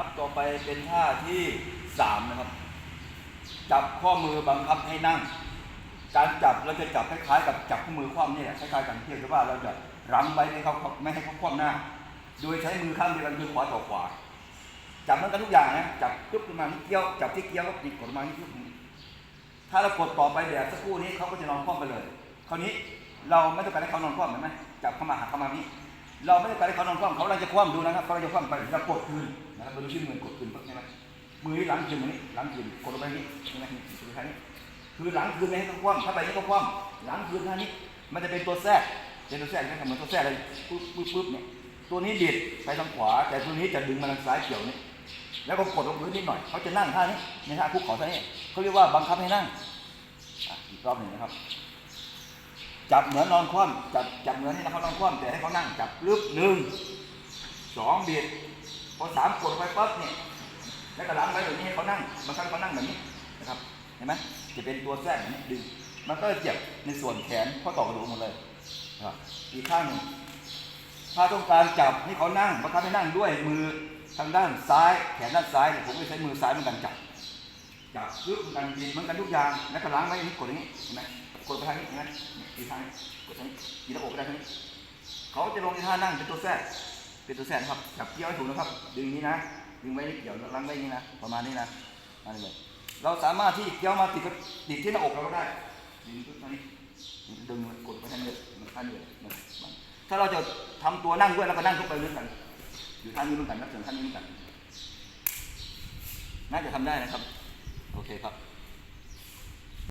ครับต่อไปเป็นท่าที่สามนะครับ จับข้อมือบังคับให้นั่ง การจับเราจะจับคล้ายๆกับจับข้อมือคว่ำนี่แหละคล้ายๆกันเพียงแต่ว่าเราจะรั้งไว้ให้เขาไม่ให้เขาคว่ำหน้า โดยใช้มือข้างเดียวกันคือขวาต่อขวา จับเหมือนกันทุกอย่างนะจับยุบขึ้นมานิดเดียวจับที่เกี้ยวก็ติดกดมานิดเดียวถ้าเรากดต่อไปแบบสักครู่นี้เขาก็จะนอนคว่ำไปเลย คราวนี้เราไม่ต้องการให้เขานอนคว่ำเห็นไหมจับเข้ามาหักเข้ามานี้ เราไม่ต้การให้เขานอนคว่ำเขากำลังจะคว่ำดูนะครับเขากำลังจะคว่ำไปเรากดคืนนะครับเราดูชื่อมือกดคืนปั๊บใช่ไหมมือนี่หลังคืนมานี้หลังคืนกดลงไปนี่ใช่ไหมนี่คือท่านี้คือหลังคืนไม่ให้เขาคว่ำถ้าไปนี่เขาคว่ำหลังคืนท่านี้มันจะเป็นตัวแทรกเป็นตัวแทรกนะครับเหมือนตัวแทรกเลยปุ๊บปุ๊บปุ๊บเนี่ยตัวนี้ดิดไปทางขวา แต่ตัวนี้จะดึงมาทางซ้ายเกี่ยวนี่แล้วก็กดลงพื้นนิดหน่อยเขาจะนั่งท่านี้ในท่าคุกเข่าท่านี้เขาเรียกว่าบังคับให้นั่งอีกรอบหนึ่งนะครับ จับเหมือนนอนคว่ำจับจับเหมือนให้เขานอนคว่ำแต่ให้เขานั่งจับลึกหนึ่งสองบิดพอสามกดไปปั๊บเนี่ยแล้วก็ล้างไว้แบบนี้ให้เขานั่งบางครั้งเขานั่งแบบนี้นะครับเห็นไหมจะเป็นตัวแทรกแบบนี้ดึงมันก็เจ็บในส่วนแขนข้อต่อกระดูกหมดเลยนะครับอีกข้างหนึ่งถ้าต้องการจับให้เขานั่งบังคับให้นั่งด้วยมือทางด้านซ้ายแขนด้านซ้ายเนี่ยผมก็ใช้มือซ้ายเหมือนกันจับจับปึ๊บเหมือนกันบิดเหมือนกันทุกอย่างแล้วก็ล้างไว้อย่างนี้กดอย่างนี้เห็นไหม กดไปทางนี้นไหมอีกทางนี้กดทางนี้อีกระบบก็ได้ทางนี้เขาจะลงในท่านั่งเป็นตัวแทรกเป็นตัวแทรกนะครับจับเกี่ยวให้ถูกนะครับ ดึงนี้นะ ดึงไว้เกี่ยวล้างไว้นี้นะ ประมาณนี้นะอันนี้เลยเราสามารถที่เกี่ยวมาติดกับติดที่หน้าอกเราก็ได้ ดึงปึ๊บทางนี้ ดึงกดไปทางนี้มันท่านี้เลยมันมันถ้าเราจะทำตัวนั่งด้วยแล้วก็นั่งทุกไปด้วยกัน อยู่ท่านี้เหมือนกันนะส่วนท่านี้เหมือนกัน น่าจะทำได้นะครับ โอเคครับ